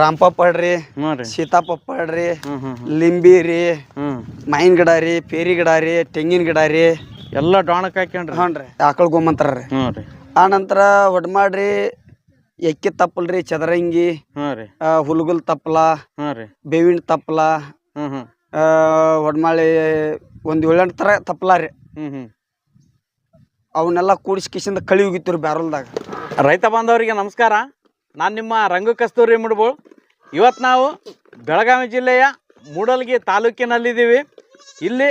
ರಾಮಪಪ್ಪಳ ರೀ ಹ್ಞೂ ರೀ. ರೀ ಹ್ಞೂ ಲಿಂಬಿ ರೀ ಮಾಯಿನ್ ಮಾವಿನ ಗಿಡ ರೀ ಪೇರಿ ಗಿಡ ರೀ ತೆಂಗಿನ ಗಿಡ ರೀ. ಎಲ್ಲ ಡಾಣಕ್ಕೆ ಹಾಕ್ಯಂಡ್ರಿ ಹ್ಞೂ ರೀ ಆಕಳ ಗೋಮಂತ್ರ ರೀ. ಹ್ಞೂ ರೀ. ಆ ನಂತರ ಒಡ್ಮಾಡ್ರಿ ಎಕ್ಕಿ ತಪ್ಪಲ್ ರೀ ಚದರಂಗಿ ಹ್ಞೂ ರೀ. ಆ, ಹುಲ್ಗುಲ್ ತಪ್ಪಲ ಹ್ಞೂ ರೀ. ಬೇವಿನ ತಪ್ಪಲ ಆ, ಒಡ್ಮಾಳಿ ಒಂದು ಏಳೆಂಟು ಥರ ತಪ್ಪಲ ರೀ. ಅವನ್ನೆಲ್ಲ ಕೂಡಿಸಿ ಕಿಸಿಂದ ಕಳಿ ಹೋಗಿತ್ತು ಬ್ಯಾರಲ್ದಾಗ. ರೈತ ಬಾಂಧವರಿಗೆ ನಮಸ್ಕಾರ. ನಾನು ನಿಮ್ಮ ರಂಗು ಕಸ್ತೂರಿ ಮುಡ್ಬೋಳ್ ಇವತ್ತು ನಾವು ಬೆಳಗಾವಿ ಜಿಲ್ಲೆಯ ಮೂಡಲ್ಗಿ ತಾಲೂಕಿನಲ್ಲಿದ್ದೀವಿ. ಇಲ್ಲಿ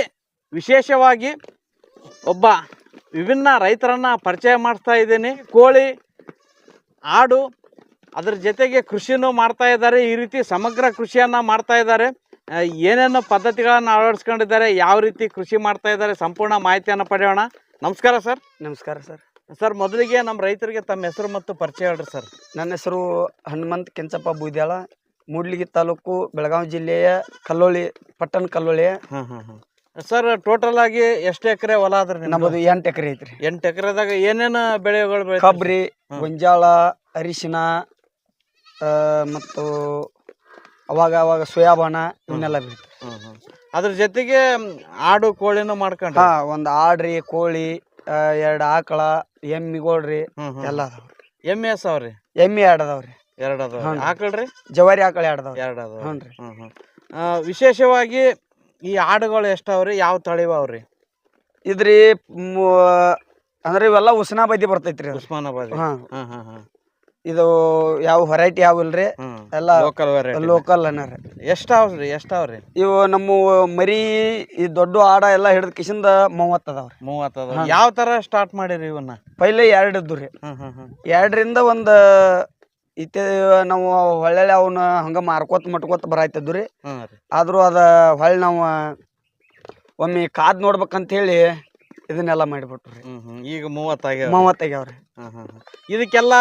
ವಿಶೇಷವಾಗಿ ಒಬ್ಬ ವಿಭಿನ್ನ ರೈತರನ್ನು ಪರಿಚಯ ಮಾಡಿಸ್ತಾ ಇದ್ದೀನಿ. ಕೋಳಿ, ಆಡು, ಅದರ ಜೊತೆಗೆ ಕೃಷಿನೂ ಮಾಡ್ತಾ ಇದ್ದಾರೆ. ಈ ರೀತಿ ಸಮಗ್ರ ಕೃಷಿಯನ್ನು ಮಾಡ್ತಾ ಇದ್ದಾರೆ. ಏನೇನು ಪದ್ಧತಿಗಳನ್ನು ಅಳವಡಿಸ್ಕೊಂಡಿದ್ದಾರೆ, ಯಾವ ರೀತಿ ಕೃಷಿ ಮಾಡ್ತಾ ಇದ್ದಾರೆ, ಸಂಪೂರ್ಣ ಮಾಹಿತಿಯನ್ನು ಪಡೆಯೋಣ. ನಮಸ್ಕಾರ ಸರ್. ನಮಸ್ಕಾರ ಸರ್. ಸರ್ ಮೊದಲಿಗೆ ನಮ್ಮ ರೈತರಿಗೆ ತಮ್ಮ ಹೆಸರು ಮತ್ತು ಪರಿಚಯ ಹೇಳ್ರಿ ಸರ್. ನನ್ನ ಹೆಸರು ಹನುಮಂತ್ ಕೆಂಚಪ್ಪ ಬೂದ್ಯಾಳ ಮೂಡ್ಲಿಗಿ ತಾಲೂಕು ಬೆಳಗಾವಿ ಜಿಲ್ಲೆಯ ಕಲ್ಲೋಳಿ ಪಟ್ಟಣ ಕಲ್ಲೋಳಿ. ಹಾಂ ಹಾಂ ಹಾಂ. ಸರ್ ಟೋಟಲ್ ಆಗಿ ಎಷ್ಟು ಎಕರೆ ಹೊಲ ಅದ್ರಿ ನಿಮ್ಮದು ಎಂಟು ಎಕರೆ ಐತ್ರಿ. ಎಂಟು ಎಕರೆದಾಗ ಏನೇನು ಬೆಳೆಗಳು ಬೆಳೆ ಕಬ್ರಿ ಗೊಂಜಾಳ ಅರಿಶಿನ ಆ, ಮತ್ತು ಅವಾಗ ಅವಾಗ ಸೋಯಾಬಾನ ಇವನ್ನೆಲ್ಲ ಬೆಳಿತೀವಿ. ಅದ್ರ ಜೊತೆಗೆ ಮ್, ಆಡು ಕೋಳಿನೂ ಮಾಡ್ಕೊಂಡು ಹಾ ಒಂದು ಆಡ್ರಿ ಕೋಳಿ ಎರಡು ಆಕಳ ಎಮ್ಮಿಗೋಳ್ರಿ. ಎಲ್ಲ ಅದಾವ್ರಿ. ಎಮ್ಮೆ ಎಸ್ ಅವ್ರಿ ಎಮ್ಮಿ ಎರಡು ಅದಾವ್ರಿ. ಎರಡು ಅದಾವ ಹ್ಞೂ. ಆಕಳ್ರಿ ಜವಾರಿ ಆಕಳ ಎರಡು ಅದಾವ್ರಿ. ಅದಾವ ವಿಶೇಷವಾಗಿ ಈ ಆಡುಗಳು ಎಷ್ಟಾವ್ರಿ ಯಾವ ತಳಿವ ಅವ್ರಿ ಇದ್ರಿ ಮು- ಅಂದ್ರೆ ಇವೆಲ್ಲ ಉಸ್ನಾಬಾದಿ ಬರ್ತೈತ್ರಿ ಅದು. ಉಸ್ಮಾನಾಬಾದ್. ಹಾ. ಹಾಂ ಹಾಂ ಹಾಂ ಇದು ಯಾವ ವೆರೈಟಿ ಯಾವ ಇಲ್ರಿ? ಎಲ್ಲ ಲೋಕಲ್ ಲೋಕಲ್ ಅನ್ನಾರ ಎಷ್ಟಾವ್ರಿ ಎಷ್ಟಾವ್ರಿ ಇವು ನಮ್ಮ ಮರಿ ಈ ದೊಡ್ಡ ಆಡ ಎಲ್ಲ ಹಿಡಿದ ಕಿಶಿಂದ ಮೂವತ್ತ ಅದಾವ್ರಿ ಮೂವತ್ತು ಅದಾವ. ಯಾವ ತರ ಸ್ಟಾರ್ಟ್ ಮಾಡಿರಿ ಇವನ್ನ? ಪೈಲೆ ಎರಡು ಇದ್ದು ರೀ. ಎರಡರಿಂದ ಒಂದು ಇತ್ತೆ ನಾವು ಹೊಳ್ಳೆ ಅವನ್ನ ಹಂಗ ಮಾರ್ಕೋತ ಮಟ್ಕೋತ ಬರಾಯ್ತಿದ್ದು ರೀ. ಆದರೂ ಅದ ಹೊಳ್ಳಿ ನಾವು ಒಮ್ಮೆ ಕಾದ್ ನೋಡ್ಬೇಕಂತ ಹೇಳಿ ಇದನ್ನೆಲ್ಲ ಮಾಡಿಬಿಟ್ರು ರೀ. ಈಗ ಮೂವತ್ತಾಗ್ಯಾವ ಮೂವತ್ತಾಗ್ಯಾವ್ರಿ. ಇದಕ್ಕೆಲ್ಲ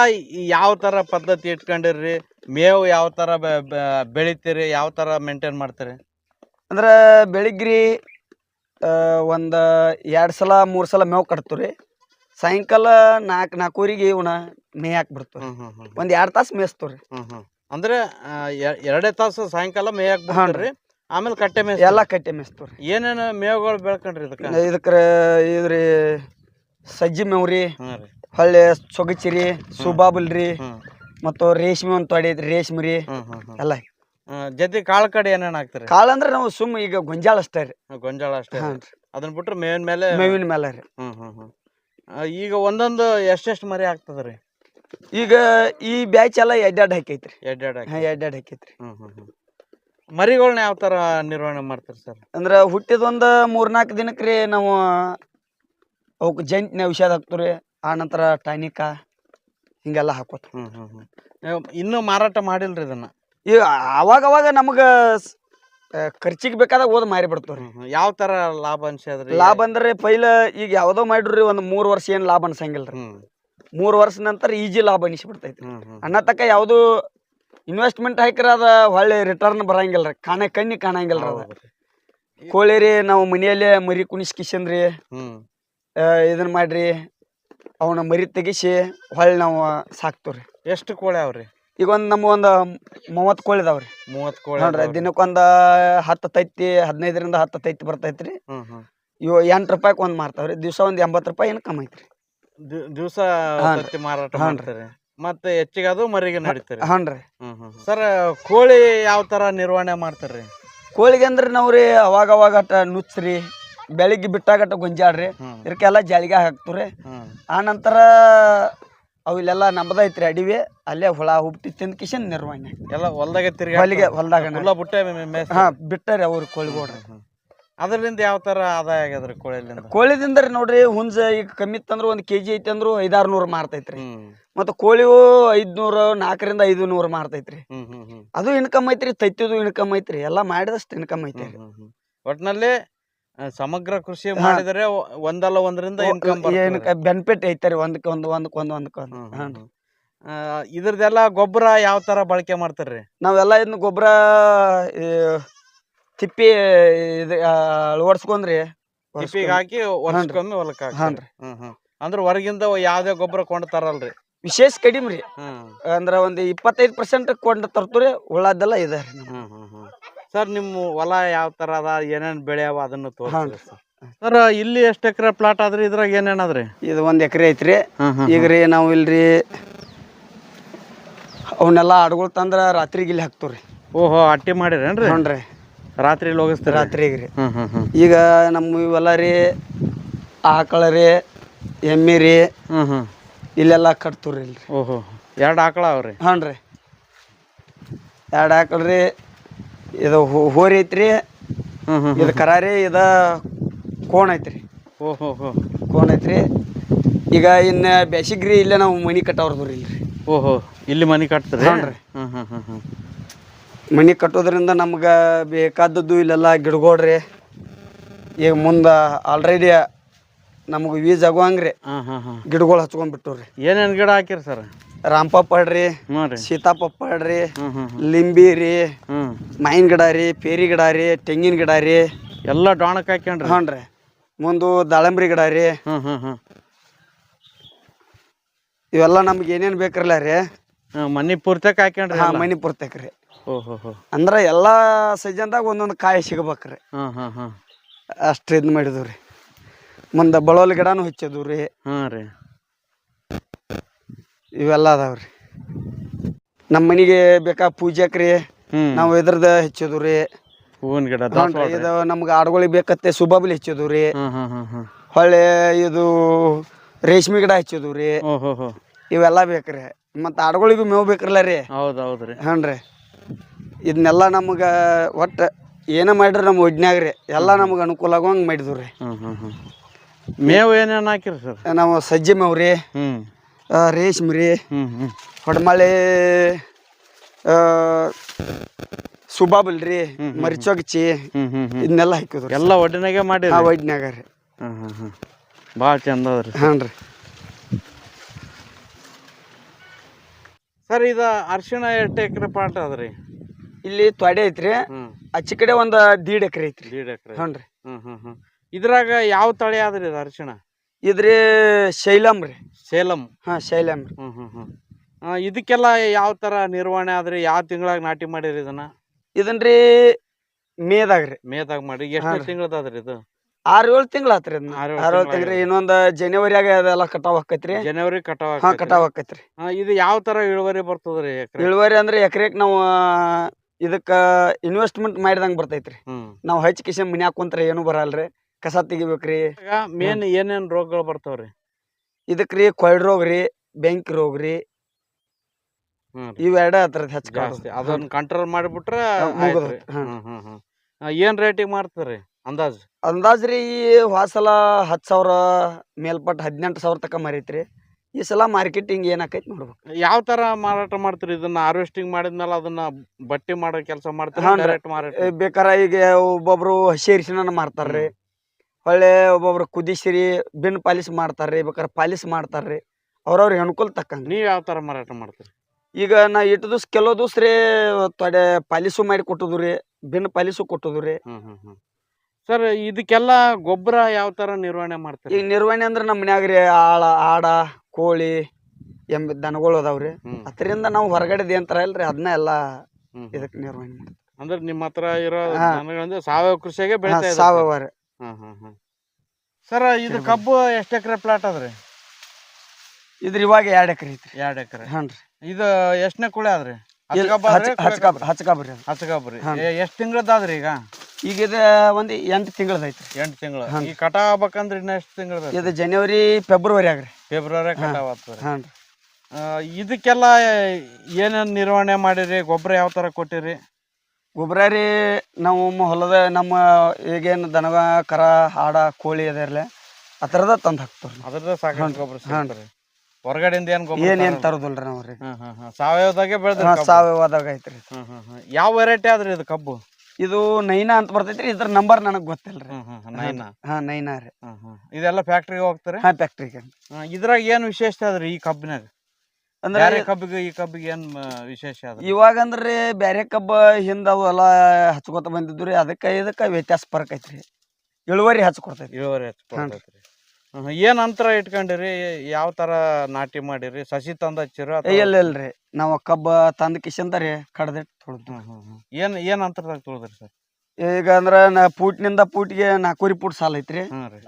ಯಾವ ತರ ಪದ್ಧತಿ ಇಟ್ಕೊಂಡಿರ್ರಿ? ಮೇವು ಯಾವ ತರ ಬೆಳಿತೀರಿ? ಯಾವ ತರ ಮೇಂಟೈನ್ ಮಾಡ್ತೀರಿ? ಅಂದ್ರೆ ಬೆಳಿಗ್ರಿ ಒಂದು ಎರಡು ಸಲ ಮೂರು ಸಲ ಮೇವು ಕಟ್ತು ರೀ. ಸಾಯಂಕಾಲ ನಾಲ್ಕು ನಾಲ್ಕೂರಿಗೆ ಇವನ ಮೇಯಾಕ್ ಬಿಡ್ತು ರೀ. ಹ್ಮ್ ಹ್ಮ್ ಹ್ಮ್ ಒಂದು ಎರಡು ತಾಸು ಮೇಯಿಸ್ತು ರೀ. ಹ್ಮ್ ಹ್ಮ್. ಅಂದ್ರೆ ಎರಡೇ ತಾಸು ಸಾಯಂಕಾಲ ಮೇಯಕ್ಕೆ ಹಾನ್ ಬಿಡ್ತೀರಿ ಆಮೇಲೆ ಕಟ್ಟೆ ಮೇಸ್ ಎಲ್ಲ ಕಟ್ಟೆ ಮೇಸ್ತವ್ರಿ. ರೀ ಏನೇನು ಮೇವುಗಳು ಬೆಳ್ಕೊಂಡ್ರಿ ಇದಕ್ಕೆ? ಇದಕ್ಕೆ ಇದ್ರಿ ಸಜ್ಜಿ ಮೇವು ರೀ ರೀ. ಹೊಳ್ಳಿ ಸೊಗಚಿ ರೀ ಸುಬಾಬುಲ್ ರೀ ಮತ್ತು ರೇಷ್ಮೆ ಒಂದು ತೊಡೆ ಐತ್ರಿ ರೇಷ್ಮೆ ರೀ ಎಲ್ಲ. ಜೊತೆ ಕಾಳು ಕಡೆ ಏನೇನು ಹಾಕ್ತಾರೆ? ಕಾಳು ಅಂದ್ರೆ ನಾವು ಸುಮ್ಮ ಈಗ ಗೊಂಜಾಳ ಅಷ್ಟೇ ರೀ. ಗೊಂಜಾಳ ಅಷ್ಟೇ ಹಾಂ ರೀ. ಅದನ್ನ ಬಿಟ್ರೆ ಮೇವಿನ ಮೇಲೆ ಮೇವಿನ ಮೇಲೆ ರೀ. ಈಗ ಒಂದೊಂದು ಎಷ್ಟೆಷ್ಟು ಮರಿ ಆಗ್ತದ್ರಿ? ಈಗ ಈ ಬ್ಯಾಚ್ ಎಲ್ಲ ಎಡ್ಡಾಡ್ ಹಾಕೈತ್ರಿ. ಎಡ್ಡಾಡ್ ಹಾಕೈತ್ರಿ. ಹ್ಮ್ ಹ್ಮ್ ಹ್ಮ್. ಮರಿಗಳ್ನ ಯಾವ ತರ ನಿರ್ವಹಣೆ ಮಾಡ್ತಾರೆ ಸರ್? ಅಂದ್ರೆ ಹುಟ್ಟಿದೊಂದು ಮೂರ್ನಾಲ್ಕು ದಿನಕ್ಕೆ ರೀ ನಾವು ಅವಕ್ಕೆ ಜಂಟಿನ ಔಷಧ ಹಾಕ್ತೀವಿ ಆ ನಂತರ ಟಾನಿಕ ಹಿಂಗೆಲ್ಲ ಹಾಕೋತ ಹ್ಮ್ ಹ್ಮ್ ಹ್ಮ್. ಇನ್ನೂ ಮಾರಾಟ ಮಾಡಿಲ್ರಿ ಇದನ್ನ? ಈಗ ಅವಾಗ ಅವಾಗ ನಮ್ಗೆ ಖರ್ಚಿಗೆ ಬೇಕಾದಾಗ ಓದ್ ಮಾರಿ ಬಿಡ್ತೀವಿ ರೀ. ಯಾವ ತರ ಲಾಭ ಅನ್ಸದ್ರಿ ಲಾಭ ಅಂದ್ರೆ ಪೈಲ ಈಗ ಯಾವುದೋ ಮಾಡಿಡ್ರಿ ಒಂದು ಮೂರು ವರ್ಷ ಏನು ಲಾಭ ಅನ್ಸಂಗಿಲ್ಲ ರೀ ಹ್ಮ್. ಮೂರು ವರ್ಷ ನಂತರ ಈಜಿ ಲಾಭ ಅನಿಸ್ಬಿಡ್ತೈತಿ ಹ್ಮ್ ಹ್ಮ್. ಅನ್ನ ತಕ್ಕ ಯಾವುದು ಇನ್ವೆಸ್ಟ್ಮೆಂಟ್ ಹಾಕಿರ ಅದ ಹೊಳ್ಳಿ ರಿಟರ್ನ್ ಬರಂಗಿಲ್ಲ ರೀ ಕಾಣ ಕಣ್ಣಿ ಕಾಣಂಗಿಲ್ಲ ರೀ ಅದ ಕೋಳಿ ರೀ ನಾವು ಮನೆಯಲ್ಲೇ ಮರಿ ಕುಣಿಸ್ಕಿಸಂದ್ರಿ ಹ್ಮ್. ಇದನ್ನ ಮಾಡ್ರಿ. ಅವನ ಮರಿ ತೆಗಿಸಿ ಹೊಳ್ಳಿ ನಾವು ಸಾಕ್ತೀವ್ರಿ. ಎಷ್ಟು ಕೋಳಿ ಅವ್ರಿ? ಈಗ ಒಂದು ನಮ್ಮ ಒಂದು ಮೂವತ್ತು ಕೋಳಿ ಇದಾವ್ರಿ ಮೂವತ್ತು ಕೋಳಿ ನೋಡ್ರಿ ದಿನಕ್ಕೊಂದು ಹತ್ತು ತೈತಿ ಹದಿನೈದರಿಂದ ಹತ್ತು ತೈತಿ ಬರ್ತೈತ್ರಿ. ಇವು ಎಂಟು ರೂಪಾಯಿಗೆ ಒಂದು ಮಾರ್ತಾವ್ರಿ. ದಿವಸ ಒಂದು ಎಂಬತ್ತು ರೂಪಾಯಿ ಇನ್ಕಮ್ ಐತ್ರಿ. ದಿವಸ ಮಾರಾಟ ರೀ. ಮಾಡ್ತೀರಿ ಮತ್ತೆ ಹೆಚ್ಚಿಗೆ ಅದು ಮರಿಗೆ ನಡೀತಾರೆ. ಹಾಂ ರೀ. ಹ್ಮ್ ಹ್ಮ್ ಸರ್ ಕೋಳಿ ಯಾವ ತರ ನಿರ್ವಹಣೆ ಮಾಡ್ತಾರ್ರಿ ಕೋಳಿಗೆ ಅಂದ್ರೆ ನಾವು ರೀ ಅವಾಗ ಅವಾಗ ಅಟ ನುಚ್ಚ್ರಿ ಬೆಳಿಗ್ಗೆ ಬಿಟ್ಟಾಗಟ ಗೊಂಜಾಡ್ರಿ ಇದಕ್ಕೆಲ್ಲ ಜಾಳಿಗೆ ಹಾಕ್ತೀವ್ರಿ. ಹ್ಮ್. ಆ ನಂತರ ಅವು ಇಲ್ಲೆಲ್ಲ ನಂಬದೈತ್ರಿ ಅಡಿವೆ ಅಲ್ಲೇ ಹುಳ ಹುಟ್ಟಿ ತಿಂದ ಕಿಶನ್ ನಿರ್ವಹಣೆ. ಎಲ್ಲ ಹೊಲ್ದಾಗ ತಿರ್ಗಿ ಹೊಲಿಗೆ ಹೊಲ್ದಾಗ ಬುಟ್ಟೆ ಬಿಟ್ಟರಿ ಅವ್ರು ಕೋಳಿಗೋಡ್ರಿ ಅದರಿಂದ ಯಾವ ತರ ಆದಾಯ ಆಗ್ಯದ್ರಿ ಕೋಳಿಲಿಂದ? ಕೋಳಿದಿಂದ ರೀ ನೋಡ್ರಿ ಹುಂಜ ಈಗ ಕಮ್ಮಿ ತಂದ್ರು ಒಂದು ಕೆಜಿ ಐತಿ ಅಂದ್ರು ಐದಾರು ನೂರು ಮಾರ್ತೈತ್ರಿ ಮತ್ತ ಕೋಳಿವು ಐದ್ನೂರು ನಾಲ್ಕರಿಂದ ಐದು ನೂರು ಮಾರ್ತೈತ್ರಿ ಅದು ಇನ್ಕಮ್ ಐತ್ರಿ ತತ್ತಿದು ಇನ್ಕಮ್ ಐತ್ರಿ ಎಲ್ಲಾ ಮಾಡಿದಷ್ಟು ಇನ್ಕಮ್ ಹ್ಮ್. ಒಟ್ನಲ್ಲಿ ಸಮಗ್ರ ಕೃಷಿ ಮಾಡಿದರೆ ಒಂದಲ್ಲ ಒಂದರಿಂದ ಇನ್ಕಮ್ ಬೆನಿಫಿಟ್ ಐತ್ರಿ ಒಂದಕ್ಕೆ ಒಂದು ಒಂದಕ್ಕೆ ಒಂದು ಒಂದಕ್ಕೆ ಒಂದು. ಇದ್ರದ್ದೆಲ್ಲ ಇದ್ರದೆಲ್ಲ ಗೊಬ್ಬರ ಯಾವ ತರ ಬಳಕೆ ಮಾಡ್ತಾರ್ರಿ ನಾವೆಲ್ಲ ಇದನ್ನ ಗೊಬ್ಬರ ತಿಪ್ಪಿ ಇದು ಅಳವಡಿಸ್ಕೊಂಡ್ರಿ ಟಿಪ್ಪಿಗೆ ಹಾಕಿ ವರ್ಷಕ್ಕೊಮ್ಮೆ ಹೊಲಕ್ಕೆ ಹಾಂ ಹಾಕ್ತಾರೆ ರೀ ಹ್ಮ್ ಹ್ಮ್. ಅಂದ್ರೆ ಹೊರಗಿಂದ ಯಾವ್ದೇ ಗೊಬ್ಬರ ಕೊಂಡ್ ತರಲ್ರಿ. ವಿಶೇಷ ಕಡಿಮೆ ರೀ. ಹ್ಮ್. ಅಂದ್ರ ಒಂದು ಇಪ್ಪತ್ತೈದು ಪರ್ಸೆಂಟ್ ಕೊಂಡ್ ತರ್ತೀರಿ ಉಳ್ಳಾದೆಲ್ಲ ಇದೆ ರೀ ನಮ್ದು. ಹ್ಮ್ ಹ್ಮ್ ಹ್ಮ್. ಸರ್ ನಿಮ್ಮ ಹೊಲ ಯಾವ ತರ ಅದ ಏನೇನ್ ಬೆಳೆ ಅವ ಅದನ್ನು ತೋರಿಸ್ರಿ. ಸರ್? ಇಲ್ಲಿ ಎಷ್ಟು ಎಕರೆ ಪ್ಲಾಟ್ ಆದ್ರಿ ಇದ್ರಾಗ ಏನೇನ್ ಅದ್ರಿ ಇದು ಒಂದು ಎಕರೆ ಐತ್ರಿ. ಹ್ಮ್ ಹ್ಮ್ ಈಗ ರೀ ನಾವು ಇಲ್ರಿ ಅವನ್ನೆಲ್ಲ ಆಡುಗಳು ತಂದ್ರ ರಾತ್ರಿಗೆ ಇಲ್ಲಿ ಹಾಕ್ತೀವ್ರಿ. ಓಹೋ ಅಟ್ಟಿ ಮಾಡಿರೇನ್ರಿ? ನೋಡ್ರಿ ರಾತ್ರಿ ರಾತ್ರಿ ರಾತ್ರಿಗೆ ರೀ. ಹ್ಮ್ ಹ್ಮ್ ಹ್ಮ್. ಈಗ ನಮ್ಮ ಇವೆಲ್ಲ ರೀ ಆಕಳ ರೀ ಎಮ್ಮೆ ರೀ ಹ್ಮ್ ಹ್ಮ್. ಇಲ್ಲೆಲ್ಲ ಕಟ್ತೀವ್ರಿ ಇಲ್ರಿ. ಓಹೋ ಎರಡು ಆಕಳ ಅವ್ರಿ ಹ್ಞೂ ರೀ. ಎರಡು ಆಕಳ ರೀ ಇದು ಹೋ- ಹೋರಿ ಐತ್ರಿ. ಹ್ಮ್ ಹ್ಮ್ ಇದು ಕರಾರಿ ರೀ ಇದು ಕೋಣ ಐತ್ರಿ. ಓಹೋ ಹೋ. ಕೋಣ ಐತ್ರಿ. ಈಗ ಇನ್ನು ಬೇಸಿಗ್ರಿ ಇಲ್ಲೇ ನಾವು ಮನೆ ಕಟ್ಟವ್ರದ್ರಿ ಇಲ್ರಿ. ಓಹೋ ಇಲ್ಲಿ ಮನೆ ಕಟ್ತಾರೆ ಹ್ಞೂ ಹ್ಮ್ ಹ್ಮ್ ಹ್ಮ್ ಹ್ಮ್. ಮನೆ ಕಟ್ಟೋದ್ರಿಂದ ನಮ್ಗೆ ಬೇಕಾದದ್ದು ಇಲ್ಲೆಲ್ಲ ಗಿಡಗಳ್ರಿ ಈಗ ಮುಂದೆ ಆಲ್ರೆಡಿ ನಮಗೆ ಯೂಸ್ ಆಗುವಂಗ್ರಿ. ಹಾಂ ಹಾಂ ಹಾಂ. ಗಿಡಗಳು ಹಚ್ಕೊಂಡ್ಬಿಟ್ಟವ್ರಿ. ಏನೇನು ಗಿಡ ಹಾಕಿರಿ ಸರ್? ರಾಮಪಪ್ಪಳ ರೀ ಹ್ಞೂ ರೀ. ರೀ ಹ್ಞೂ ಹ್ಞೂ ಲಿಂಬಿ ರೀ ಹ್ಞೂ. ಮಾವಿನ ಗಿಡ ರೀ ಪೇರಿ ಗಿಡ ರೀ ತೆಂಗಿನ ಗಿಡ ರೀ. ಎಲ್ಲ ಡಾಣಕ್ಕೆ ಹಾಕ್ಯಂಡ್ರಿ ಹ್ಞೂ ರೀ. ಮುಂದು ದಾಳಂಬ್ರಿ ಗಿಡ ರೀ. ಹ್ಞೂ ಹ್ಞೂ ಹ್ಞೂ. ಇವೆಲ್ಲ ನಮ್ಗೆ ಏನೇನು ಬೇಕ್ರಲ್ಲ ರೀ. ಹಾಂ ಮನೆ ಪೂರ್ತಕ್ಕೆ ಹಾಕ್ಯಂಡ್ರಿ ಹಾಂ ಮನೆ ಪೂರ್ತಕ್ಕೆ ರೀ. ಅಂದ್ರೆ ಎಲ್ಲಾ ಸೀಜನ್ದಾಗ ಒಂದೊಂದು ಕಾಯಿ ಸಿಗ್ಬೇಕ್ರಿ. ಅಷ್ಟ ಇದ್ ಹಾಂ. ಅಷ್ಟು ಇದು ಮಾಡಿದ್ವು ರೀ. ಮುಂದೆ ಬಳೋಲ್ ಗಿಡನೂ ಹಚ್ಚಿದ್ವು ರೀ. ಹಾಂ ಇವೆಲ್ಲ ಅದಾವ್ರಿ ನಮ್ಮ ಮನೆಗೆ ಬೇಕಾ ಪೂಜಾಕ್ರಿ ನಾವು ಇದ್ರದ ಹೆಚ್ಚಿದ್ವು ರೀ. ಹೂವಿನ ಗಿಡ ಇದು ನಮ್ಗೆ ಆಡುಗಳಿಗೆ ಬೇಕತ್ತೆ ಸುಬಾಬಲಿ ರೀ. ಹಾಂ ಹಾಂ ಹಾಂ ಹಾಂ. ಇದು ರೇಷ್ಮೆ ಗಿಡ ಹಚ್ಚಿದ್ವು ರೀ. ಓಹೋ ಇವೆಲ್ಲ ಬೇಕ್ರಿ. ಮತ್ತೆ ಆಡುಗಳಿಗೂ ಮೇವು ಬೇಕ್ರಲ್ಲ ರೀ. ಹೌದು ಹೌದು ರೀ. ಹ್ಞೂ ರೀ. ಇದನ್ನೆಲ್ಲ ನಮ್ಗೆ ಒಟ್ಟು ಏನೇ ಮಾಡಿರಿ ನಮ್ಮ ಒಡ್ನ್ಯಾಗ ರೀ ಎಲ್ಲ ನಮ್ಗೆ ಅನುಕೂಲ ಆಗುವಂಗೆ ಮಾಡಿದ್ವಿ ರೀ. ಹ್ಞೂ ಮೇವು ಏನೇನು ಹಾಕಿರಿ ಸರ್? ನಾವು ಸಜ್ಜೆ ಮೇವು ರೀ ಆ, ರೇಷ್ಮೆ ರೀ ಹ್ಞೂ ಹೊಡಮಳೆ ಸುಬಾಬಲ್ ರೀ ಮರಿಚೊಗಚಿ ಹ್ಮ್ ಹ್ಞೂ ಇದನ್ನೆಲ್ಲ ಹಾಕಿದ್ರು ಎಲ್ಲ ಒಡ್ಡಿನಾಗೆ ಮಾಡಿ ಆ ಒಡ್ನ್ಯಾಗ ರೀ. ಹಾಂ ಹಾಂ ಹಾಂ ಭಾಳ ಚಂದ ಅದ ರೀ ಹಾಂ ರೀ ಸರ್ ಇದು ಅರ್ಶಿಣ ಎಷ್ಟು ಎಕರೆ ಪಾಟ್ ಅದ ರೀ. ಇಲ್ಲಿ ತೊಡೆ ಐತ್ರಿ. ಆಚಿ ಕಡೆ ಒಂದು ದೀಡ್ ಎಕರೆ ಐತ್ರಿ. ದೀಡ್ ಎಕರೆ. ಹ್ಞೂ ರೀ. ಇದ್ರಾಗ ಯಾವ ತಳಿ ಆದ್ರಿ ಇದು ಅರಿಶಿಣ? ಇದ್ರಿ ಶೈಲಂ ರೀ. ಶೈಲಂ. ಹಾ ಶೈಲಂ ರೀ. ಹ್ಮ್ ಹ್ಮ್ ಇದಕ್ಕೆಲ್ಲ ಯಾವ ತರ ನಿರ್ವಹಣೆ ಆದ್ರಿ? ಯಾವ ತಿಂಗಳಾಗ ನಾಟಿ ಮಾಡಿರಿ ಇದನ್ನ? ಇದನ್ರಿ ಮೇದಾಗ ರೀ. ಮೇದಾಗ ಮಾಡಿ. ಎಷ್ಟು ರೀ. ತಿಂಗಳದಾದ್ರಿ ಇದು? ಆರು ಏಳು ತಿಂಗಳು ಆತ್ರಿ ಅದನ್ನ ಆರ್ ಏಳ್ ಆರು ಏಳು ತಿಂಗ್ಳ್ ಇನ್ನೊಂದು ಜನವರಿಯಾಗ ಅದೆಲ್ಲ ಕಟಾವ್ ಆಕೈತ್ರಿ. ಜನವರಿ ಕಟಾವ್ ಹಾ ಆಕ್ಕೈತ್ರಿ. ಕಟಾವ್ ಆಕೈತ್ರಿ. ಹಾ, ಇದು ಯಾವ ತರ ಇಳುವರಿ ಬರ್ತದ್ರಿ ಎಕರೆ? ಇಳುವರಿ ಅಂದ್ರೆ ಎಕರೆಕ್ ನಾವು ಇದಕ್ಕ ಇನ್ವೆಸ್ಟ್ಮೆಂಟ್ ಮಾಡಿದಂಗ ಬರ್ತೈತ್ರಿ. ನಾವು ಹಚ್ಚ ಕಿಶನ್ ಮನ್ಯಾಗ ಕುಂತ್ರ ಏನು ಬರಲ್ರಿ. ಕಸ ತೆಗಿಬೇಕ್ರಿ. ಮೇನ್ ಏನೇನ್ ರೋಗಗಳು ಬರ್ತಾವ್ರಿ? ಇದಕ್ರಿ ಕೊಯ್ಡ್ ರೋಗ ರೀ ಬೆಂಕಿ ರೋಗ ರೀ. ಇವೆರಡ ಅದ್ರದ್ದು ಹೆಚ್ಚು ಜಾಸ್ತಿ. ಅದನ್ನ ಕಂಟ್ರೋಲ್ ಮಾಡಿಬಿಟ್ರೆ ಏನ್ ರೇಟಿಗೆ ಮಾಡ್ತಾರೆ ಅಂದಾಜ್? ಅಂದಾಜ್ ರೀ ಈ ವಾಸಲ ಹತ್ತು ಸಾವಿರ ಮೇಲ್ಪಟ್ಟು ಹದಿನೆಂಟು ಸಾವಿರ ತಕ ಮರೈತ್ರಿ. ಈ ಸಲ ಮಾರ್ಕೆಟಿಂಗ್ ಏನಾಕೈತಿ ನೋಡ್ಬೇಕು. ಯಾವ ತರ ಮಾರಾಟ ಮಾಡ್ತೀರಿ? ಇದನ್ನ ಹಾರ್ವೆಸ್ಟಿಂಗ್ ಮಾಡಿದ್ಮೇಲೆ ಅದನ್ನ ಬಟ್ಟೆ ಮಾಡೋ ಕೆಲಸ ಮಾಡ್ತಾರೆ? ಹಾನ್ರಿ. ಡೈರೆಕ್ಟ್ ಮಾರಾಟ? ಬೇಕಾರ ಈಗ ಒಬ್ಬೊಬ್ರು ಹಸಿ ಅರಿಶಿನ ಮಾರ್ತಾರ್ರಿ ಹೊಳ್ಳೆ ಒಬ್ಬೊಬ್ರು ಕುದಿಸಿರಿ ಬಿನ್ ಪಾಲಿಸ್ ಮಾಡ್ತಾರ್ರಿ ಬೇಕಾರೆ ಪಾಲಿಸ್ ಮಾಡ್ತಾರ್ರಿ. ಅವ್ರವ್ರ ಅನುಕೂಲ ತಕ್ಕಂಗೆ. ನೀವ್ ಯಾವ ತರ ಮಾರಾಟ ಮಾಡ್ತೀರಿ? ಈಗ ನಾ ಇಟ್ಟು ದಿವ್ಸ ಕೆಲವು ದಿವ್ಸ ರೀ ತೊಡೆ ಪಾಲಿಸು ಮಾಡಿ ಕೊಟ್ಟದು ರೀ ಬಿನ್ ಪಾಲಿಸು ಕೊಟ್ಟದು ರೀ. ಹ್ಮ್ ಹ್ಮ್ ಹ್ಮ್. ಸರ್ ಇದಕ್ಕೆಲ್ಲ ಗೊಬ್ಬರ ಯಾವ ತರ ನಿರ್ವಹಣೆ ಮಾಡ್ತೀರಿ? ಈಗ ನಿರ್ವಹಣೆ ಅಂದ್ರೆ ನಮ್ಮ ಮನ್ಯಾಗ ರೀ ಆಳ ಆಡ ಕೋಳಿ ಎಂಬ ದನಗಳು ಅದಾವ ರೀ ಅದರಿಂದ ನಾವು ಹೊರಗಡೆ ಏನ್ ತರ ಇಲ್ರಿ ಅದನ್ನ ಎಲ್ಲ. ಇದಕ್ಕೆ ನಿರ್ವಹಣೆ ಮಾಡ್ತೀವಿ. ಅಂದ್ರೆ ನಿಮ್ಮ ಹತ್ರ ಇರೋ ಹಾ. ಸಾವಯವ ಕೃಷಿಗೆ ಬೆಳಿತಾ ಇದ್ದಾರೆ ಸಾವಯವ ರೀ. ಹ್ಮ್ ಹ್ಮ್ ಹ್ಮ್. ಸರ್ ಇದು ಕಬ್ಬು ಎಷ್ಟು ಎಕರೆ ಪ್ಲಾಟ್ ಅದ್ರಿ? ಇದ್ರ ಇವಾಗ ಎರಡು ಎಕರೆ ಐತ್ರಿ. ಎರಡ್ ಎಕರೆ. ಹ್ಞೂ ರೀ. ಇದು ಎಷ್ಟನೇ ಕುಳೆ ಅದ್ರಿ ಇಲ್ಲಿ ಹಚ್ಚಗಬ್ಬ ಹಚ್- ಅದ್ರಿ ಹಚ್ಕಾಬ್ ಹಚ್ಕಾಬ್ರಿ ಅದು. ಹಚ್ಚಗಬ್ರಿ ಹಾಂ. ತಿಂಗಳದಾದ್ರಿ ಈಗ? ಈಗ ಇದು ಒಂದು ಎಂಟು ತಿಂಗಳದ ಎಂಟ್ ಎಂಟು ತಿಂಗಳು. ಈ ಕಟಾವ್ ಆಗ್ಬೇಕಂದ್ರೆ ಇನ್ನ ಎಷ್ಟ್ ತಿಂಗಳ ಇದು ಜನವರಿ ಫೆಬ್ರವರಿ ಆಗ್ರಿ. ಫೆಬ್ರವರಿ ಕಟಾವ್ ಆಗ್ತದೆ ಹಾಂ ರೀ. ಇದಕ್ಕೆಲ್ಲ ಏನೇನು ನಿರ್ವಹಣೆ ಮಾಡಿರಿ? ಗೊಬ್ಬರ ಯಾವ ಥರ ಕೊಟ್ಟಿರಿ? ಗೊಬ್ಬರ ರೀ ನಾವು ಮ- ಹೊಲದ ನಮ್ಮ ಈಗೇನು ದನಗ ಕರ ಹಾಡ ಕೋಳಿ ಅದಿರಲ್ಲ ಆ ಥರದ ತಂದು ಹಾಕ್ತಾರೆ ಅದ್ರದ ಸಾಕಷ್ಟು ಗೊಬ್ಬರ ಹಾಂ. ಸಿಗ್ತದೆ ಹೊರಗಡೆಯಿಂದ ಏನು ಗೊಬ್ಬರ ಏನೇನು ತರೋದಿಲ್ಲ ರೀ ನಾವು ರೀ. ಹಾಂ ಹಾಂ ಹಾಂ. ಸಾವಯವದಾಗೆ ಕಬ್ಬು. ಸಾವಯವದಾಗ ಐತ್ರಿ. ಯಾವ ವೆರೈಟಿ ಆದ್ರಿ ಇದು ಕಬ್ಬು? ಇದು ನೈನಾ ಅಂತ ಬರ್ತೈತ್ರಿ ಇದ್ರ ನಂಬರ್ ನನಗೆ ಗೊತ್ತಿಲ್ರಿ. ನೈನಾ. ಹಾ ನೈನಾ ರೀ. ಇದೆಲ್ಲ ಫ್ಯಾಕ್ಟ್ರಿಗೆ ಹೋಗ್ತಾರೆ? ಹಾ ಫ್ಯಾಕ್ಟ್ರಿಗೆ ಇದ್ರಾಗ ಏನ್ ವಿಶೇಷತೆ ಅದ್ರಿ ಈ ಕಬ್ಬಿನಾಗ? ಅಂದ್ರೆ ಕಬ್ಬಿಗೆ ಈ ಕಬ್ಬಿಗೆ ಏನ್ ವಿಶೇಷ ಇವಾಗ ಅಂದ್ರೆ ಬ್ಯಾರೆ ಕಬ್ಬ ಹಿಂದ ಅವೆಲ್ಲ ಹಚ್ಕೋತ ಬಂದಿದ್ದು ಅದಕ್ಕ ಇದಕ್ಕ ವ್ಯತ್ಯಾಸ ಫರಕ್ ಐತ್ರಿ. ಇಳುವರಿ ಹಚ್ಕೊಡ್ತೈತಿ ಇಳುವರಿ ಹಾಂ. ಏನ್ ಅಂತರ ಇಟ್ಕೊಂಡಿರಿ? ಯಾವ ತರ ನಾಟಿ ಮಾಡಿರಿ? ಸಸಿ ತಂದ ಹಚ್ಚಿರ ಇಲ್ಲ ಇಲ್ರಿ. ನಾವು ಕಬ್ಬ ತಂದ ಕಿಶಂದರಿ ಕಡ್ದಿಟ್ಟು ತೊಳ್ದು ಏನ್ ಏನ್ ಅಂತರದಾಗ ತೊಳ್ದ್ರಿ ಸರ್? ಈಗ ಅಂದ್ರ ನಾ ಪೂಟ್ನಿಂದ ಪೂಟಿಗೆ ನಾಲ್ಕೂರಿ ಪೂಟ್ ಸಾಲ ಐತ್ರಿ. ರೀ.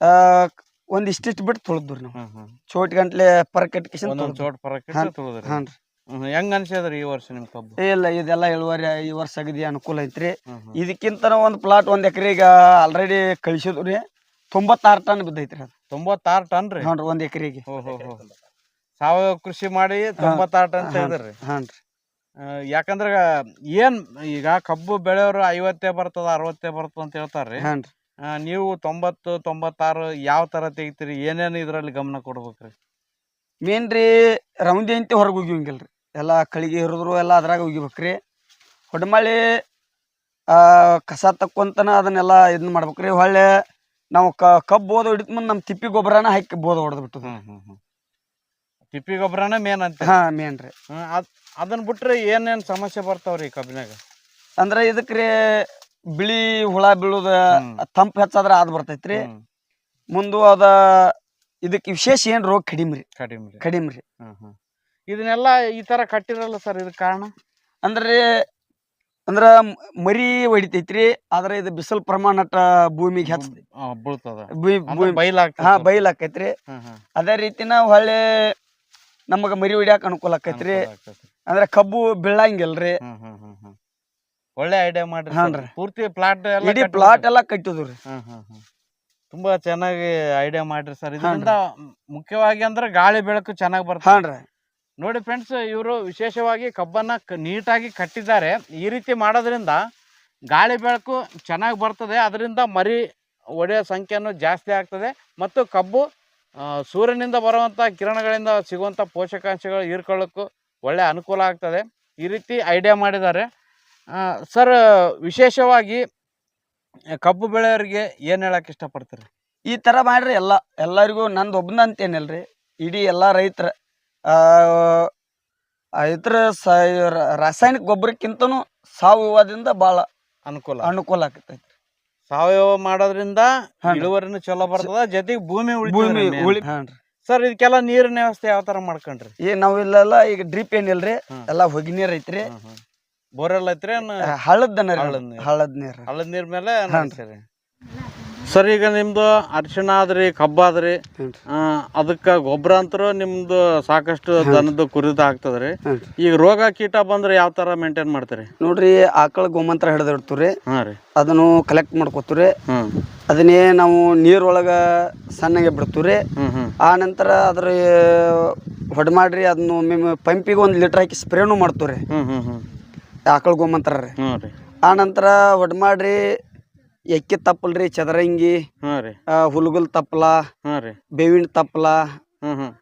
ಆ, ಒಂದ್ ಇಷ್ಟಿಷ್ಟು ಬಿಟ್ಟು ತೊಳ್ದ್ರಿ ನಾವು. ಚೋಟ್ ಗಂಟ್ಲೆ ಪರ್ ಕಟ್ ಕಿಶನ್ ಚೋಟ್ ಪರಕ್ ಹಾನ್- ಹಾನ್ರಿ ಹೆಂಗ್ ಅನ್ಸ್ಯದ್ರಿ ಈ ವರ್ಷ ನಿಮ್ ಕಬ್ಬು? ಇಲ್ಲ ಇದೆಲ್ಲ ಇಳುವರಿ ಈ ವರ್ಷ ಅಗದಿ ಅನುಕೂಲ ಐತ್ರಿ. ಇದಕ್ಕಿಂತ ಒಂದ್ ಪ್ಲಾಟ್ ಒಂದ್ ಎಕರೆಗ ಆಲ್ರೆಡಿ ಕಳಿಸಿದ್ರಿ ತೊಂಬತ್ತಾರು ಟನ್ ಬಿದ್ದೈತ್ರಿ ಅದು. ತೊಂಬತ್ತಾರು ಟನ್ ರೀ? ನೋಡ್ರಿ ಒಂದ್ ಎಕರೆಗೆ. ಸಾವಯವ ಕೃಷಿ ಮಾಡಿ ತೊಂಬತ್ತಾರು ಟನ್ ತೆಗೆದ್ರಿ. ಹಾನ್ರಿ ರೀ. ಯಾಕಂದ್ರೆ ಏನ್ ಈಗ ಕಬ್ಬು ಬೆಳೆಯೋರು ಐವತ್ತೇ ಬರ್ತದ ಅರವತ್ತೇ ಬರ್ತದ ಅಂತ ಹೇಳ್ತಾರ್ರಿ. ಹಾನ್ರಿ ರೀ. ನೀವು ತೊಂಬತ್ತು ತೊಂಬತ್ತಾರು ಯಾವ ತರ ತೆಗಿತೀರಿ? ಏನೇನು ಇದರಲ್ಲಿ ಗಮನ ಕೊಡ್ಬೇಕ್ರಿ? ಮೇನ್ ರೀ ರೌಂದಿ ಅಂತ ಹೊರಗೆ ಹೋಗಿವಂಗಿಲ್ರಿ ಎಲ್ಲ ಕಳಿಗೆ ಹಿರಿದ್ರು ಎಲ್ಲ ಅದ್ರಾಗ ಹೋಗಿಬೇಕ್ರಿ ಹೊಡಮಳಿ ಆ ಕಸ ತಕ್ಕೊಂತನ ಅದನ್ನೆಲ್ಲ ಇದನ್ನ ಮಾಡ್ಬೇಕ್ರಿ. ಹೊಳ್ಳೆ ನಾವು ಕ ಕಬ್ಬು ಓದೋ ಹಿಡಿದ ಮುಂದೆ ನಮ್ಮ ತಿಪ್ಪಿ ಗೊಬ್ಬರನ ಹಾಕಿ ಬೋದ ಹೊಡೆದ್ ಬಿಟ್ಟು ತಿಪ್ಪಿ ಗೊಬ್ಬರನ ಮೇನ್ ಅಂತ. ಹಾ ಮೇನ್ ರೀ. ಅದನ್ನ ಬಿಟ್ರೆ ಏನೇನ್ ಸಮಸ್ಯೆ ಬರ್ತಾವ್ರಿ ಕಬ್ಬಿನಾಗ? ಅಂದ್ರೆ ಇದಕ್ರಿ ಬಿಳಿ ಹುಳ ಬೀಳುದ ತಂಪು ಹೆಚ್ಚಾದ್ರ ಅದ್ ಬರ್ತೈತ್ರಿ. ಮುಂದು ಅದ ಇದಕ್ಕೆ ವಿಶೇಷ ಏನ್ ರೋಗ ಕಡಿಮ್ರಿ ಕಡಿಮ್ರಿ ಕಡಿಮೆ ಕಡಿಮೆ ರೀ. ಹ್ಮ್ ಹ್ಮ್. ಇದನ್ನೆಲ್ಲ ಈ ತರ ಕಟ್ಟಿರಲ್ಲ ಸರ್ ಇದಕ್ಕೆ ಕಾರಣ? ಅಂದ್ರೆ ಅಂದ್ರ ಮರಿ ಹೊಡಿತೈತ್ರಿ ಆದ್ರೆ ಇದು ಬಿಸಿಲು ಪ್ರಮಾಣ ಭೂಮಿಗೆ ಹೆಚ್ಚ ಬೀಳ್ತದ. ಹಾ ಬೈಲ್ ಆಕೈತ್ರಿ. ಅದೇ ರೀತಿನ ಹೊಳ್ಳಿ ನಮಗ ಮರಿ ಹೊಡಿಯಾಕ ಅನುಕೂಲ ಆಕೈತ್ರಿ. ಅಂದ್ರೆ ಕಬ್ಬು ಬೀಳಂಗಿಲ್ರಿ. ಒಳ್ಳೆ ಐಡಿಯಾ ಮಾಡ್ರಿ ಹಾನ್ರಿ. ಪೂರ್ತಿ ಪ್ಲಾಟ್ ಎಲ್ಲ ಇಡೀ. ಪ್ಲಾಟ್ ಎಲ್ಲಾ ಕಟ್ಟಿದ್ರಿ. ತುಂಬಾ ಚೆನ್ನಾಗಿ ಐಡಿಯಾ ಮಾಡ್ರಿ ಸರ್. ಇದರಿಂದ ಮುಖ್ಯವಾಗಿ ಅಂದ್ರೆ ಗಾಳಿ ಬೆಳಕು ಚೆನ್ನಾಗಿ ಬರ್ತದೆ ಹಾನ್ರಿ. ನೋಡಿ ಫ್ರೆಂಡ್ಸ್ ಇವರು ವಿಶೇಷವಾಗಿ ಕಬ್ಬನ್ನ ನೀಟಾಗಿ ಕಟ್ಟಿದ್ದಾರೆ. ಈ ರೀತಿ ಮಾಡೋದ್ರಿಂದ ಗಾಳಿ ಬೆಳಕು ಚೆನ್ನಾಗಿ ಬರ್ತದೆ. ಅದರಿಂದ ಮರಿ ಒಡೆಯ ಸಂಖ್ಯೆನೂ ಜಾಸ್ತಿ ಆಗ್ತದೆ. ಮತ್ತು ಕಬ್ಬು ಸೂರ್ಯನಿಂದ ಬರುವಂಥ ಕಿರಣಗಳಿಂದ ಸಿಗುವಂಥ ಪೋಷಕಾಂಶಗಳು ಹೀರ್ಕೊಳ್ಳೋಕ್ಕೂ ಒಳ್ಳೆ ಅನುಕೂಲ ಆಗ್ತದೆ. ಈ ರೀತಿ ಐಡಿಯಾ ಮಾಡಿದ್ದಾರೆ. ಸರ್ ವಿಶೇಷವಾಗಿ ಕಬ್ಬು ಬೆಳೆಯವರಿಗೆ ಏನು ಹೇಳಕ್ಕೆ ಇಷ್ಟಪಡ್ತೀರಿ? ಈ ಥರ ಮಾಡಿರಿ ಎಲ್ಲ. ಎಲ್ಲರಿಗೂ ನಂದು ಒಬ್ಬನಂತೇನಿಲ್ಲ ರೀ ಇಡೀ ಎಲ್ಲ ರೈತರ ಆ ರೈತರ ರಾಸಾಯನಿಕ ಗೊಬ್ಬರಕ್ಕಿಂತನೂ ಸಾವಯವದಿಂದ ಭಾಳ ಅನುಕೂಲ. ಅನುಕೂಲ ಆಗ್ತೈತಿ ಸಾವಯವ ಮಾಡೋದ್ರಿಂದ. ಇಳುವರಿನೂ ಚಲೋ ಬರ್ತದ ಜೊತೆಗೆ ಭೂಮಿ ಭೂಮಿ ಉಳಿ ಸರ್ ಇದಕ್ಕೆಲ್ಲ ನೀರಿನ ವ್ಯವಸ್ಥೆ ಯಾವ ತರ ಮಾಡ್ಕೊಂಡ್ರಿ? ಏ ನಾವು ಇಲ್ಲೆಲ್ಲ ಈಗ ಡ್ರಿಪ್ ಏನಿಲ್ರಿ ಎಲ್ಲ ಎಲ್ಲಾ ಹೊಗಿ ನೀರ್ ಐತ್ರಿ. ಬೋರೆಲ್ಲ ಐತ್ರಿ ಹಳ್ಳದ ನೀರ್ ಹಳದ್ ನೀರ್. ಹಳ್ಳದ ನೀರ್ ಹಳ್ಳದ ನೀರ್ ಮೇಲೆ ಸರ್ ಈಗ ನಿಮ್ದು ಅರಿಶಿಣ ಆದ್ರಿ ಕಬ್ಬಾದ್ರಿ. ಅದಕ್ಕೆ ಗೊಬ್ಬರ ಅಂತರೂ ನಿಮ್ದು ಸಾಕಷ್ಟು ದನದ ಕುರಿದ ಆಗ್ತದ್ರಿ. ಈಗ ರೋಗ ಕೀಟ ಬಂದ್ರೆ ಯಾವ ತರ ಮೇಂಟೈನ್ ಮಾಡ್ತೀರಿ? ನೋಡ್ರಿ ಆಕಳ ಗೋಮಂತ್ರ ಹಿಡಿದಿಡ್ತೀವ್ರಿ. ರೀ. ಅದನ್ನು ಕಲೆಕ್ಟ್ ಮಾಡ್ಕೋತೀವ್ರಿ. ಅದನ್ನೇ ನಾವು ನೀರೊಳಗ ಸಣ್ಣಗೆ ಬಿಡ್ತೀವ್ರಿ. ಆ ನಂತರ ಅದ್ರ ಹೊಡ್ ಮಾಡ್ರಿ ಅದನ್ನು ಒಮ್ಮೆ ಪಂಪಿಗೆ ಒಂದು ಲೀಟರ್ ಹಾಕಿ ಸ್ಪ್ರೇನು ಮಾಡ್ತೀವ್ರಿ. ಆಕಳ ಗೋಮಂತ್ರ ರೀ. ಆ ನಂತರ ಹೊಡ್ ಮಾಡ್ರಿ ಎಕ್ಕಿ ತಪ್ಪಲ್ರಿ ಚದರಂಗಿ ರೀ. ಹುಲ್ಗುಲ್ ತಪ್ಪಲ ರೀ. ಬೇವಿನ ತಪ್ಪಲ ಹ್ಮ್ ಹ್ಮ್.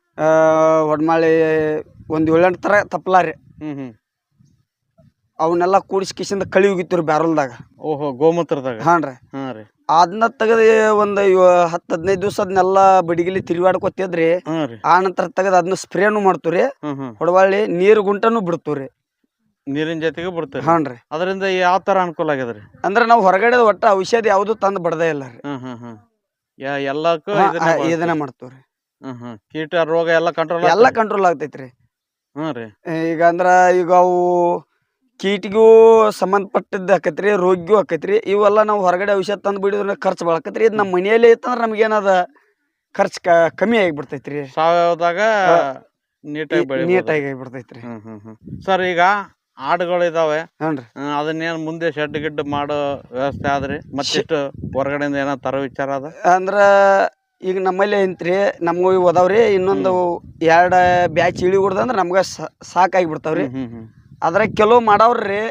ಹೊಡ್ಮಾಳಿ ಒಂದು ಏಳೆಂಟು ಥರ ತಪ್ಪಲ ರೀ. ಹ್ಮ್ ಹ್ಮ್. ಅವನ್ನೆಲ್ಲ ಕೂಡಿಸಿ ಕಿಸಿಂದ ಕಳಿ ಹೋಗಿತ್ತು ರೀ ಬ್ಯಾರಲ್ದಾಗ. ಓಹೋ ಗೋಮೂತ್ರದಾಗ. ಹಾಂ ರೀ. ಹಾಂ ರೀ. ಅದನ್ನ ತೆಗೆದು ಒಂದು ಹತ್ತು ಹದಿನೈದು ದಿವಸ ಅದನ್ನೆಲ್ಲ ಬಡಿಗಿಲಿ ತಿರುಗಾಡ್ಕೊತಿದ್ರಿ ಹಾಂ ರೀ. ಆ ನಂತರ ತೆಗೆದು ಅದನ್ನ ಸ್ಪ್ರೇನು ಮಾಡ್ತೀವ್ರಿ ಹ್ಮ್ ಹ್ಮ್. ಹೊಡವಾಳಿ ನೀರು ಗುಂಟನು ಬಿಡ್ತೀವ್ರಿ ನೀರಿನ ಜೊತೆಗೆ ಬಿಡ್ತೀರಿ ಹಾನ್ರಿ ರೀ. ಅದರಿಂದ ಯಾವ ತರ ಅನುಕೂಲ ಆಗ್ಯದ್ರಿ? ಅಂದ್ರೆ ನಾವು ಹೊರಗಡೆ ಒಟ್ಟ ಔಷಧಿ ಯಾವುದು ತಂದು ಬಡದೇ ಇಲ್ಲ ರೀ. ಹ್ಮ್ ಹ್ಮ್ ಹ್ಮ್. ಯಾ ಎಲ್ಲಕ್ಕೂ ಹಾ, ಇದನ್ನೇ ಆ, ಬಳಸ್ತೀರಿ. ಇದನ್ನ ಮಾಡ್ತೀವ್ರಿ ಹ್ಮ್ ಹ್ಮ್. ಕೀಟ ರೋಗ ಎಲ್ಲ ಕಂಟ್ರೋಲ್ ಎಲ್ಲ ಕಂಟ್ರೋಲ್ ಆಗ್ತೈತ್ರಿ ರೀ. ಈಗ ಅಂದ್ರ ಈಗ ಅವು ಕೀಟಿಗೂ ಸಂಬಂಧಪಟ್ಟದ್ದು ಆಕೈತ್ರಿ ರೋಗಿಗೂ ಆಕೈತ್ರಿ ಇವೆಲ್ಲ ನಾವು ಹೊರಗಡೆ ಔಷಧ ತಂದು ಬಿಡಿದ್ರ ಖರ್ಚು ಬಳಕತ್ರಿ. ಇದು ನಮ್ಮ ಮನೆಯಲ್ಲಿ ಇತ್ತಂದ್ರೆ ನಮ್ಗೇನದ ಖರ್ಚು ಕ ಕಮ್ಮಿ ಆಗಿಬಿಡ್ತೈತ್ರಿ ಸಾವಯವದಾಗ ಹಾ. ನೀಟಾಗಿ ಬೆಳಿ ನೀಟಾಗಿ ಆಗಿಬಿಡ್ತೈತ್ರಿ ಹ್ಮ್ ಹ್ಮ್ ಹ್ಮ್. ಸರ್ ಈಗ ಆಡುಗಳು ಇದಾವೆ ಹ್ಞೂ ಹ್ಮ್, ಅದನ್ನೇನ್ ಮುಂದೆ ಶೆಡ್ ಗಿಡ್ ಮಾಡೋ ವ್ಯವಸ್ಥೆ ಆದ್ರಿ? ಮತ್ತಿಷ್ಟು ಹೊರಗಡೆಯಿಂದ ಏನೋ ತರೋ ವಿಚಾರ ಅದ? ಅಂದ್ರ ಈಗ ನಮ್ಮಲ್ಲಿ ಐತ್ರಿ ನಮಗೂ ಇವು ಅದಾವ್ರಿ. ಇನ್ನೊಂದು ಎರಡು ಬ್ಯಾಚ್ ಇಳಿ ಅಂದ್ರೆ ನಮ್ಗೆ ಸಾಕಾಗಿ ಬಿಡ್ತಾವ್ರಿ. ಹ್ಮ್ ಹ್ಮ್ ಹ್ಮ್. ಅದ್ರಾಗ ಕೆಲವು ಮಾಡವ್ರಿ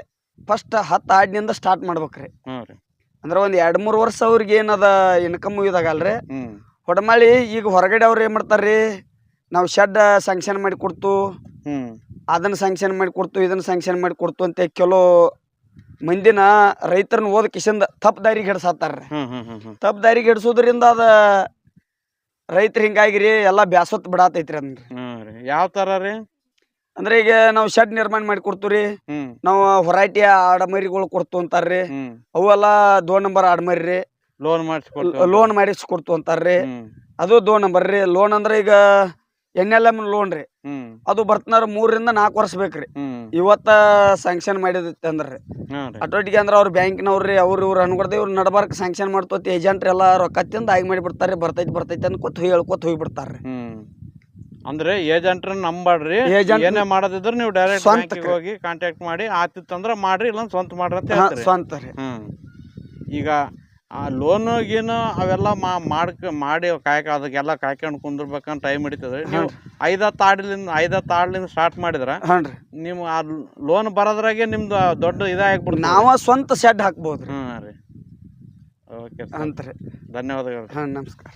ಫಸ್ಟ್ ಹತ್ತು ಆಡಿನಿಂದ ಸ್ಟಾರ್ಟ್ ಮಾಡ್ಬೇಕ್ರಿ. ಹ್ಞೂ ರೀ. ಅಂದ್ರೆ ಒಂದು ಎರಡು ಮೂರು ವರ್ಷ ಅವ್ರಿಗೆ ಏನದ ಇನ್ಕಮ್ ಇದಾಗಲ್ರಿ. ಹ್ಮ್. ಹೊಡಮಾಳಿ ಈಗ ಹೊರಗಡೆ ಅವ್ರು ಏನು ಮಾಡ್ತಾರ್ರಿ ನಾವು ಶೆಡ್ ಸ್ಯಾಂಕ್ಷನ್ ಮಾಡಿ ಕೊಡ್ತು. ಹ್ಮ್. ಅದನ್ನ ಸ್ಯಾಂಕ್ಷನ್ ಮಾಡಿ ಕೊಡ್ತು ಇದನ್ನ ಸ್ಯಾಂಕ್ಷನ್ ಮಾಡಿ ಕೊಡ್ತು ಅಂತ ಕೆಲವು ಮಂದಿನ ರೈತರನ್ನ ಓದ ಕಿಶಂದ ತಪ್ಪು ದಾರಿ ಹ್ಮ್ ತಪ್ಪು ದಾರಿಗೆ ಹಿಡ್ಸೋದ್ರಿಂದ ಅದ ರೈತರು ಹಿಂಗಾಗಿರಿ ಎಲ್ಲ ಬ್ಯಾಸತ್ ಬಿಡಾತೈತ್ರಿ ಅದನ್ನ ರೀ. ಯಾವ ತರ ರೀ? ಅಂದ್ರೆ ಈಗ ನಾವು ಶೆಡ್ ನಿರ್ಮಾಣ ಮಾಡಿ ಕೊಡ್ತೀವ್ರಿ ನಾವು ಹೊರೈಟಿ ಆಡಮರಿಗಳು ಕೊಡ್ತು ಅಂತಾರ್ರಿ ಅವು ಅವೆಲ್ಲ ದೋ ನಂಬರ್ ಆಡಮರಿ ರೀ ಲೋನ್ ಮಾಡಿಸ್ಕೊಡ್ತು ಲೋನ್ ಮಾಡಿಸ್ಕೊಡ್ತು ಅಂತಾರ್ರಿ ಅದು ದೋ ನಂಬರ್ ರೀ. ಲೋನ್ ಅಂದ್ರೆ ಈಗ ಎನ್ ಎಲ್ ಎಂ ಲೋನ್ ರೀ. ಅದು ಬರ್ತನಾರ ಮೂರರಿಂದ ನಾಲ್ಕು ವರ್ಷ ಬೇಕ್ರಿ. ಇವತ್ತ ಸ್ಯಾಂಕ್ಷನ್ ಮಾಡಿದೈತೆ ಅಂದ್ರೆ ರೀ. ಅಟೋಟಿಗೆ ಅಂದ್ರೆ ಅವ್ರ ಬ್ಯಾಂಕ್ನವ್ರಿ ಅವ್ರ ಇವ್ರ ಅನ್ಕೊಡ್ದೆ ಇವ್ರು ನಡಬಾರ್ಕ್ ಸ್ಯಾಂಕ್ಷನ್ ಮಾಡ್ತೋತಿ ಏಜೆಂಟ್ ಎಲ್ಲ ರೊಕ್ಕ ತಿಂದ ಆಗಿ ಮಾಡಿಬಿಡ್ತಾರೆ ಬರ್ತೈತಿ ಬರ್ತೈತಿ ಅನ್ಕೊತ ಹೇಳ್ಕೊತ ಹೋಗ್ಬಿಡ್ತಾರೆ ರೀ. ಹ್ಮ್. ಅಂದ್ರೆ ಏಜೆಂಟ್ರ ನಂಬಾಡ್ರಿ ಏಜೆಂಟ್ ಏನೇ ಮಾಡೋದಿದ್ರೆ ನೀವು ಡೈರೆಕ್ಟ್ ಬ್ಯಾಂಕಿಗೆ ಹೋಗಿ ಕಾಂಟ್ಯಾಕ್ಟ್ ಮಾಡಿ ಆತಿತ್ತಂದ್ರ ಮಾಡ್ರಿ ಇಲ್ಲ ಸ್ವಂತ ಮಾಡ್ರಿ ಅಂತ ಸ್ವಂತ ರೀ. ಈಗ ಆ ಲೋನು ಗೀನು ಅವೆಲ್ಲ ಮಾ ಮಾಡ್ಕ ಮಾಡಿ ಕಾಯಕ ಅದಕ್ಕೆಲ್ಲ ಕಾಯ್ಕೊಂಡು ಕುಂದಿರ್ಬೇಕಂತ ಟೈಮ್ ಹಿಡಿತದೆ. ನೀವು ಐದತ್ತು ಆಡ್ಲಿಂದ ಐದತ್ತು ಆಡ್ಲಿಂದ ಸ್ಟಾರ್ಟ್ ಮಾಡಿದ್ರ ನಿಮ್ಗೆ ರೀ. ನೀವು ಆ ಲೋನ್ ಬರೋದ್ರಾಗೆ ನಿಮ್ದು ದೊಡ್ಡ ಇದಾಗ್ಬಿಡ್ತು ನಾವ ಸ್ವಂತ ಶೆಡ್ ಹಾಕ್ಬೋದು ಹ್ಞೂ ರೀ. Okay sir. ಅಂತ ರೀ. ಧನ್ಯವಾದಗಳು. ಹಾಂ ನಮಸ್ಕಾರ.